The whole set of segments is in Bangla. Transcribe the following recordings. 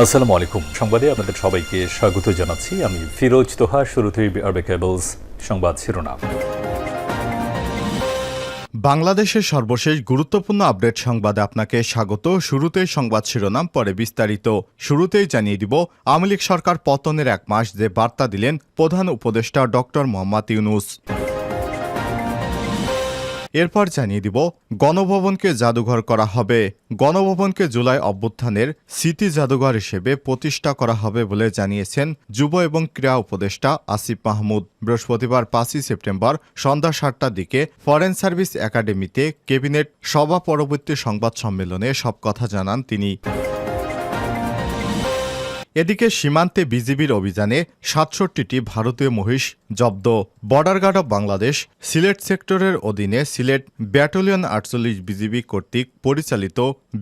আসসালামু আলাইকুম। সংবাদে আপনাদের সবাইকে স্বাগত জানাচ্ছি। আমি ফিরোজ তোহা, শুরুতেই আরবে কেবলস সংবাদ শিরোনাম। বাংলাদেশের সর্বশেষ গুরুত্বপূর্ণ আপডেট সংবাদে আপনাকে স্বাগত। শুরুতেই সংবাদ শিরোনাম, পরে বিস্তারিত। শুরুতেই জানিয়ে দিব, আওয়ামী সরকার পতনের এক মাস যে বার্তা দিলেন প্রধান উপদেষ্টা ডক্টর মোহাম্মদ ইউনুস। এরপর জানিয়ে দিব, গণভবনকে জাদুঘর করা হবে। গণভবনকে জুলাই অভ্যুত্থানের স্মৃতি জাদুঘর হিসেবে প্রতিষ্ঠা করা হবে বলে জানিয়েছেন যুব এবং ক্রীড়া উপদেষ্টা আসিফ মাহমুদ। বৃহস্পতিবার পাঁচই সেপ্টেম্বর সন্ধ্যা সাতটার দিকে ফরেন সার্ভিস একাডেমিতে ক্যাবিনেট সভা পরবর্তী সংবাদ সম্মেলনে সব কথা জানান তিনি। এদিকে সীমান্তে বিজিবির অভিযানে সাতষট্টিটি ভারতীয় মহিষ জব্দ। Border guard of Bangladesh, Sylhet সেক্টরের অধীনে সিলেট ব্যাটালিয়ন আটচল্লিশ বিজিবি কর্তৃক পরিচালিত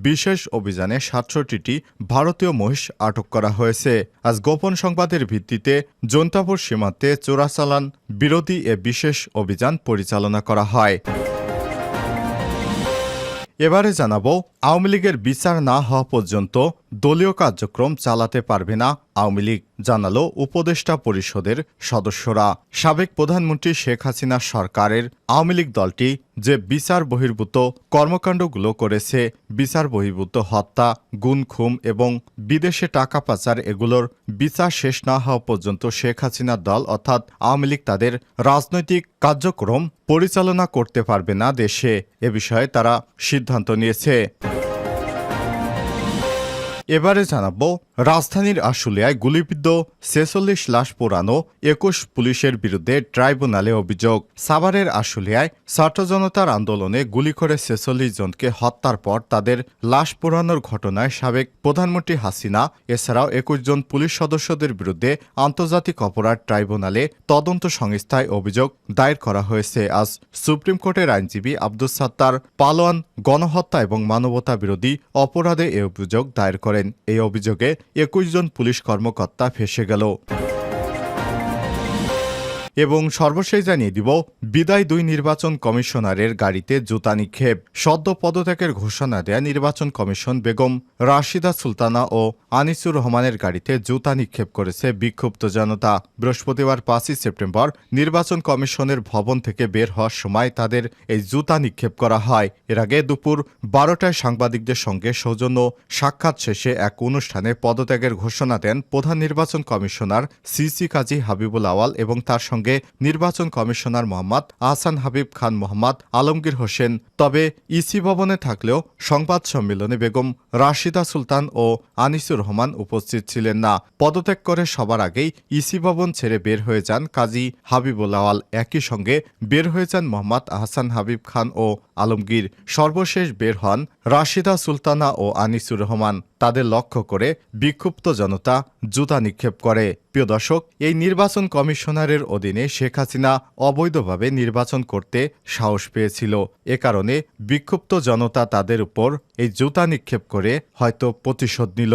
বিশেষ অভিযানে সাতষট্টিটি ভারতীয় মহিষ আটক করা হয়েছে। আজ গোপন সংবাদের ভিত্তিতে জন্তাপুর সীমান্তে চোরাচালান বিরোধী এ বিশেষ অভিযান পরিচালনা করা হয়। এবারে জানাব, আওয়ামী লীগের বিচার না হওয়া পর্যন্ত দলীয় কার্যক্রম চালাতে পারবে না আওয়ামী লীগ, জানালো উপদেষ্টা পরিষদের সদস্যরা। সাবেক প্রধানমন্ত্রী শেখ হাসিনা সরকারের আওয়ামী লীগ দলটি যে বিচার বহির্ভূত কর্মকাণ্ডগুলো করেছে, বিচার বহির্ভূত হত্যা গুণ খুম এবং বিদেশে টাকা পাচার এগুলোর বিচার শেষ না হওয়া পর্যন্ত শেখ হাসিনার দল অর্থাৎ আওয়ামী লীগ তাদের রাজনৈতিক কার্যক্রম পরিচালনা করতে পারবে না দেশে। এ বিষয়ে তারা সিদ্ধান্ত নিয়েছে। এবারে জানাব, রাজধানীর আশুলিয়ায় গুলিবিদ্ধ ছেচল্লিশ লাশ পোড়ানো একুশ পুলিশের বিরুদ্ধে ট্রাইব্যুনালে অভিযোগ। সাভারের আশুলিয়ায় ছাত্র জনতার আন্দোলনে গুলি করে ছেচল্লিশ জনকে হত্যার পর তাদের লাশ পোড়ানোর ঘটনায় সাবেক প্রধানমন্ত্রী হাসিনা, এছাড়াও একুশ জন পুলিশ সদস্যদের বিরুদ্ধে আন্তর্জাতিক অপরাধ ট্রাইব্যুনালে তদন্ত সংস্থায় অভিযোগ দায়ের করা হয়েছে। আজ সুপ্রিম কোর্টের আইনজীবী আব্দুল সাত্তার পালোয়ান গণহত্যা এবং মানবতা বিরোধী অপরাধে এ অভিযোগ দায়ের করেন। এই অভিযোগে একুশ জন পুলিশ কর্মকর্তা ফেসে গেল। এবং সর্বশেষ জানিয়ে দিব, বিদায় দুই নির্বাচন কমিশনারের গাড়িতে জুতা নিক্ষেপ। সদ্য পদত্যাগের ঘোষণা দেয়া নির্বাচন কমিশন বেগম রাশিদা সুলতানা ও আনিসুর রহমানের গাড়িতে জুতা নিক্ষেপ করেছে বিক্ষুব্ধ জনতা। বৃহস্পতিবার পাঁচই সেপ্টেম্বর নির্বাচন কমিশনের ভবন থেকে বের হওয়ার সময় তাদের এই জুতা নিক্ষেপ করা হয়। এর আগে দুপুর বারোটায় সাংবাদিকদের সঙ্গে সৌজন্য সাক্ষাৎ শেষে এক অনুষ্ঠানে পদত্যাগের ঘোষণা দেন প্রধান নির্বাচন কমিশনার সিসি কাজী হাবিবুল আওয়াল এবং তার সঙ্গে নির্বাচন কমিশনার মোহাম্মদ আহসান হাবিব খান মোহাম্মদ আলমগীর হোসেন, তবে ইসি ভবনে থাকলেও সংবাদ সম্মেলনে বেগম রাশিদা সুলতান ও আনিসুর রহমান উপস্থিত ছিলেন না। পদত্যাগ করে সবার আগেই ইসি ভবন ছেড়ে বের হয়ে যান কাজী হাবিবুল আওয়াল একই সঙ্গে বের হয়ে যান মোহাম্মদ আহসান হাবিব খান ও আলমগীর। সর্বশেষ বের হন রাশিদা সুলতানা ও আনিসুর রহমান। তাদের লক্ষ্য করে বিক্ষুব্ধ জনতা জুতা নিক্ষেপ করে। প্রিয় দর্শক, এই নির্বাচন কমিশনারের অধীনে শেখ হাসিনা অবৈধভাবে নির্বাচন করতে সাহস পেয়েছিল। এ কারণে বিক্ষুব্ধ জনতা তাদের উপর এই জুতা নিক্ষেপ করে হয়তো প্রতিশোধ নিল।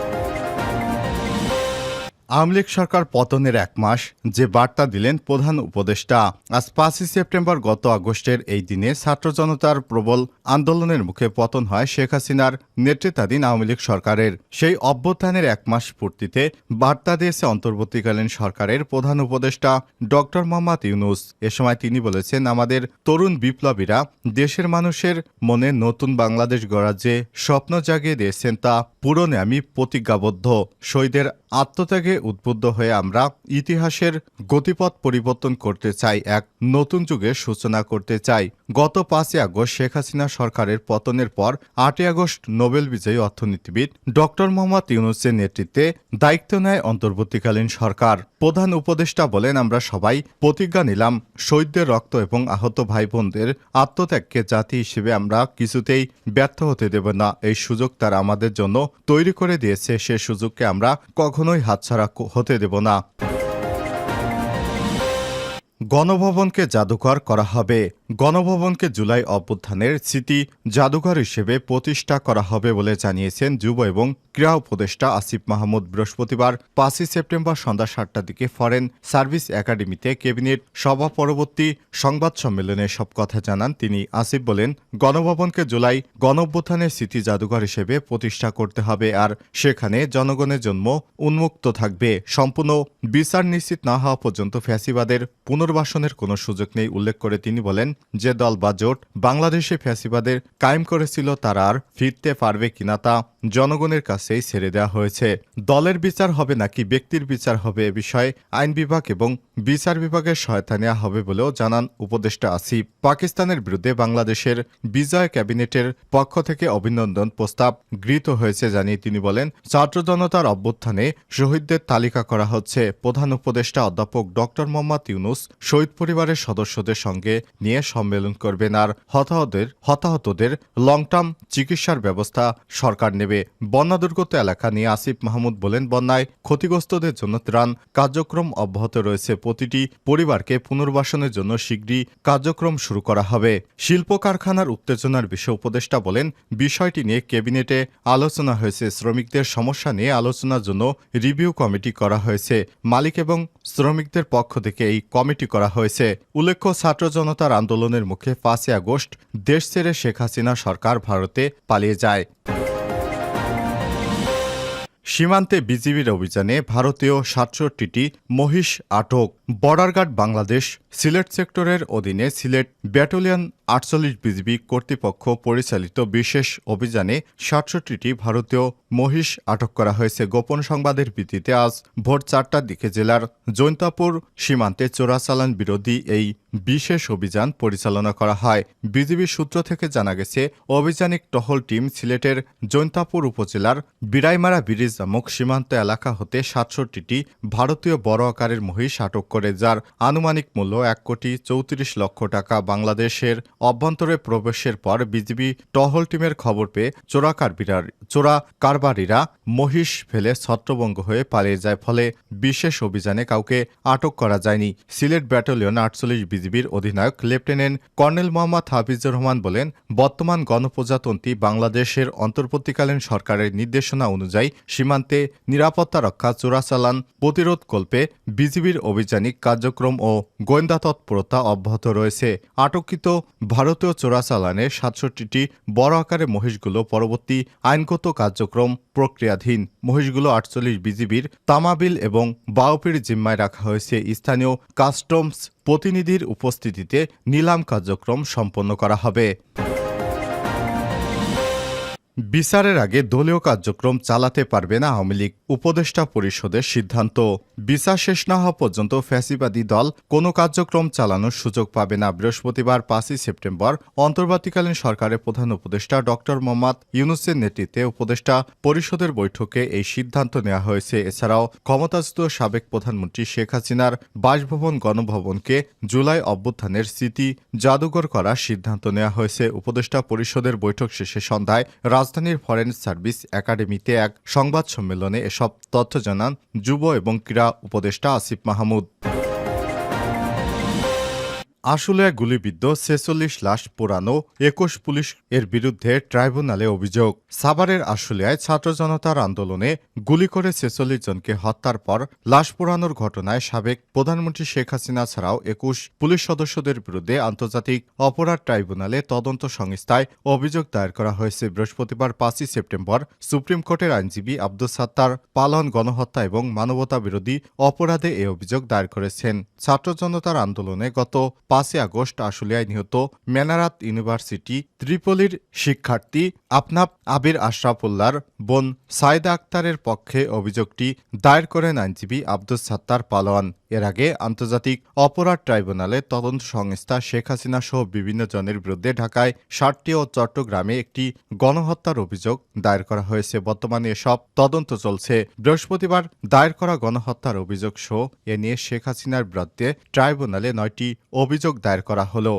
আওয়ামী লীগ সরকার পতনের এক মাস যে বার্তা দিলেন প্রধান উপদেষ্টা। আজ পাঁচই সেপ্টেম্বর গত আগস্টের এই দিনে ছাত্র জনতার প্রবল আন্দোলনের মুখে পতন হয় শেখ হাসিনার নেতৃত্বাধীন আওয়ামী লীগ সরকারের। সেই অভ্যুত্থানের এক মাস পূর্তিতে বার্তা দিয়েছে অন্তর্বর্তীকালীন সরকারের প্রধান উপদেষ্টা ডক্টর মোহাম্মদ ইউনুস। এ সময় তিনি বলেছেন, আমাদের তরুণ বিপ্লবীরা দেশের মানুষের মনে নতুন বাংলাদেশ গড়ার যে স্বপ্ন জাগিয়ে দিয়েছেন তা পূরণে আমি প্রতিজ্ঞাবদ্ধ। শহীদের আত্মত্যাগে উদ্বুদ্ধ হয়ে আমরা ইতিহাসের গতিপথ পরিবর্তন করতে চাই এক নতুন যুগের সূচনা করতে চাই। গত পাঁচই আগস্ট শেখ হাসিনা সরকারের পতনের পর আটই আগস্ট নোবেল বিজয়ী অর্থনীতিবিদ ডক্টর মোহাম্মদ ইউনুসের নেতৃত্বে দায়িত্ব নেয় অন্তর্বর্তীকালীন সরকার। প্রধান উপদেষ্টা বলেন, আমরা সবাই প্রতিজ্ঞা নিলাম, শহীদদের রক্ত এবং আহত ভাই বোনদের আত্মত্যাগকে জাতি হিসেবে আমরা কিছুতেই ব্যর্থ হতে দেব না। এই সুযোগ তারা আমাদের জন্য তৈরি করে দিয়েছে, সে সুযোগকে আমরা কখনোই হাতছাড়া হতে দেব না। গণভবনকে জাদুঘর করা হবে। গণভবনকে জুলাই অভ্যুত্থানের স্মৃতি জাদুঘর হিসেবে প্রতিষ্ঠা করা হবে বলে জানিয়েছেন যুব এবং ক্রীড়া উপদেষ্টা আসিফ মাহমুদ। বৃহস্পতিবার পাঁচই সেপ্টেম্বর সন্ধ্যা সাতটার দিকে ফরেন সার্ভিস একাডেমিতে ক্যাবিনেট সভা পরবর্তী সংবাদ সম্মেলনে সব কথা জানান তিনি। আসিফ বলেন, গণভবনকে জুলাই গণঅভ্যুত্থানের স্মৃতি জাদুঘর হিসেবে প্রতিষ্ঠা করতে হবে আর সেখানে জনগণের জন্ম উন্মুক্ত থাকবে। সম্পূর্ণ বিচার নিশ্চিত না হওয়া পর্যন্ত ফ্যাসিবাদের পুনর্বাসনের কোনো সুযোগ নেই উল্লেখ করে তিনি বলেন, যে দল বা জোট বাংলাদেশে ফ্যাসিবাদের কায়েম করেছিল তারা আর ফিরতে পারবে কিনা তা জনগণের কাছেই ছেড়ে দেওয়া হয়েছে। দলের বিচার হবে নাকি ব্যক্তির বিচার হবে এ বিষয়ে আইন বিভাগ এবং বিচার বিভাগের সহায়তা নেওয়া হবে বলেও জানান উপদেষ্টা আসিফ। পাকিস্তানের বিরুদ্ধে বাংলাদেশের বিজয় ক্যাবিনেটের পক্ষ থেকে অভিনন্দন প্রস্তাব গৃহীত হয়েছে জানিয়ে তিনি বলেন, ছাত্র জনতার অভ্যুত্থানে শহীদদের তালিকা করা হচ্ছে। প্রধান উপদেষ্টা অধ্যাপক ডক্টর মোহাম্মদ ইউনুস শহীদ পরিবারের সদস্যদের সঙ্গে নিয়ে সম্মেলন করবেন। আর হতাহতদের হতাহতদের লং টার্ম চিকিৎসার ব্যবস্থা সরকার নেবে। বন্যা দুর্গত এলাকা নিয়ে আসিফ মাহমুদ বলেন, বন্যায় ক্ষতিগ্রস্তদের জন্য ত্রাণ কার্যক্রম অব্যাহত রয়েছে। প্রতিটি পরিবারকে পুনর্বাসনের জন্য শীঘ্রই কার্যক্রম শুরু করা হবে। শিল্প কারখানার উত্তেজনার বিষয়ে উপদেষ্টা বলেন, বিষয়টি নিয়ে ক্যাবিনেটে আলোচনা হয়েছে। শ্রমিকদের সমস্যা নিয়ে আলোচনার জন্য রিভিউ কমিটি করা হয়েছে। মালিক এবং শ্রমিকদের পক্ষ থেকে এই কমিটি করা হয়েছে। উল্লেখ্য, ছাত্র জনতার আন্দোলনের মুখে পাঁচই আগস্ট দেশ ছেড়ে শেখ হাসিনা সরকার ভারতে পালিয়ে যায়। সীমান্তে বিজিবির অভিযানে ভারতীয় সাতষট্টিটি মহিষ আটক। বর্ডার গার্ড বাংলাদেশ, সিলেট সেক্টরের অধীনে সিলেট ব্যাটালিয়ন আটচল্লিশ বিজিবি কর্তৃপক্ষ পরিচালিত বিশেষ অভিযানে সাতষট্টিটি ভারতীয় মহিষ আটক করা হয়েছে। গোপন সংবাদের ভিত্তিতে আজ ভোর চারটার দিকে জেলার জৈন্তাপুর সীমান্তে চোরাচালান বিরোধী এই বিশেষ অভিযান পরিচালনা করা হয়। বিজিবি সূত্র থেকে জানা গেছে, অভিযানিক টহল টিম সিলেটের জৈন্তাপুর উপজেলার বিরাইমারা ব্রিজ নামক সীমান্ত এলাকা হতে সাতষট্টিটি ভারতীয় বড় আকারের মহিষ আটক করে, যার আনুমানিক মূল্য এক কোটি চৌত্রিশ লক্ষ টাকা। বাংলাদেশের অভ্যন্তরে প্রবেশের পর বিজিবি টহল টিমের খবর পেয়ে চোরা কারবিরার চোরা কারবারিরা মহিষ ফেলে ছত্রভঙ্গ হয়ে পালিয়ে যায়, ফলে বিশেষ অভিযানে কাউকে আটক করা যায়নি। সিলেট ব্যাটালিয়ন আটচল্লিশ বিজিবির অধিনায়ক লেফটেন্যান্ট কর্নেল মোহাম্মদ হাফিজুর রহমান বলেন, বর্তমান গণপ্রজাতন্ত্রী বাংলাদেশের অন্তর্বর্তীকালীন সরকারের নির্দেশনা অনুযায়ী সীমান্তে নিরাপত্তা রক্ষা, চোরাচালান প্রতিরোধ কল্পে বিজিবির অভিযানিক কার্যক্রম ও গোয়েন্দা তৎপরতা অব্যাহত রয়েছে। আটককৃত ভারতীয় চোরাচালানে সাতষট্টিটি বড় আকারে মহিষগুলো পরবর্তী আইনগত কার্যক্রম প্রক্রিয়াধীন। মহিষগুলো আটচল্লিশ বিজিবির তামাবিল এবং বাউপির জিম্মায় রাখা হয়েছে। স্থানীয় কাস্টমস প্রতিনিধির উপস্থিতিতে নিলাম কার্যক্রম সম্পন্ন করা হবে। বিচারের আগে দলীয় কার্যক্রম চালাতে পারবে না আওয়ামী লীগ উপদেষ্টা পরিষদের সিদ্ধান্ত। বিচার শেষ না হওয়া পর্যন্ত ফ্যাসিবাদী দল কোনো কার্যক্রম চালানোর সুযোগ পাবে না। বৃহস্পতিবার পাঁচই সেপ্টেম্বর অন্তর্বর্তীকালীন সরকারের প্রধান উপদেষ্টা ড মোহাম্মদ ইউনুসের নেতৃত্বে উপদেষ্টা পরিষদের বৈঠকে এই সিদ্ধান্ত নেওয়া হয়েছে। এছাড়াও ক্ষমতাচ্যুত সাবেক প্রধানমন্ত্রী শেখ হাসিনার বাসভবন গণভবনকে জুলাই অভ্যুত্থানের স্মৃতি জাদুঘর করার সিদ্ধান্ত নেওয়া হয়েছে। উপদেষ্টা পরিষদের বৈঠক শেষে সন্ধ্যায় রাজধানীর ফরেন সার্ভিস একাডেমিতে এক সংবাদ সম্মেলনে এসব তথ্য জানান যুব এবং ক্রীড়া উপদেষ্টা আসিফ মাহমুদ। আশুলিয়ায় গুলিবিদ্ধ ছেচল্লিশ লাশ পোড়ানো একুশ পুলিশ এর বিরুদ্ধে ট্রাইব্যুনালে অভিযোগ। সাভারের আশুলিয়ায় ছাত্র জনতার আন্দোলনে গুলি করে ছেচল্লিশ জনকে হত্যার পর লাশ পোড়ানোর ঘটনায় সাবেক প্রধানমন্ত্রী শেখ হাসিনা ছাড়াও একুশ পুলিশ সদস্যদের বিরুদ্ধে আন্তর্জাতিক অপরাধ ট্রাইব্যুনালে তদন্ত সংস্থায় অভিযোগ দায়ের করা হয়েছে। বৃহস্পতিবার পাঁচই সেপ্টেম্বর সুপ্রিম কোর্টের আইনজীবী আব্দুল সাত্তার পালন, গণহত্যা এবং মানবতা বিরোধী অপরাধে এ অভিযোগ দায়ের করেছেন। ছাত্র জনতার আন্দোলনে গত পাঁচই আগস্ট আশুলিয়ায় নিহত মেনারাত ইউনিভার্সিটি ত্রিপলির শিক্ষার্থী আপনাপ আবির আশরাফুল্লার বোন সাইদা আক্তারের পক্ষে অভিযোগটি দায়ের করেন আইনজীবী আব্দুল সাত্তার পালোয়ান। এর আগে আন্তর্জাতিক অপরাধ ট্রাইব্যুনালে তদন্ত সংস্থা শেখ হাসিনা সহ বিভিন্ন জনের বিরুদ্ধে ঢাকায় ষাটটি ও চট্টগ্রামে একটি গণহত্যার অভিযোগ দায়ের করা হয়েছে। বর্তমানে এসব তদন্ত চলছে। বৃহস্পতিবার দায়ের করা গণহত্যার অভিযোগ সহ এ নিয়ে শেখ হাসিনার বিরুদ্ধে ট্রাইব্যুনালে নয়টি অভিযোগ দায়ের করা হলো।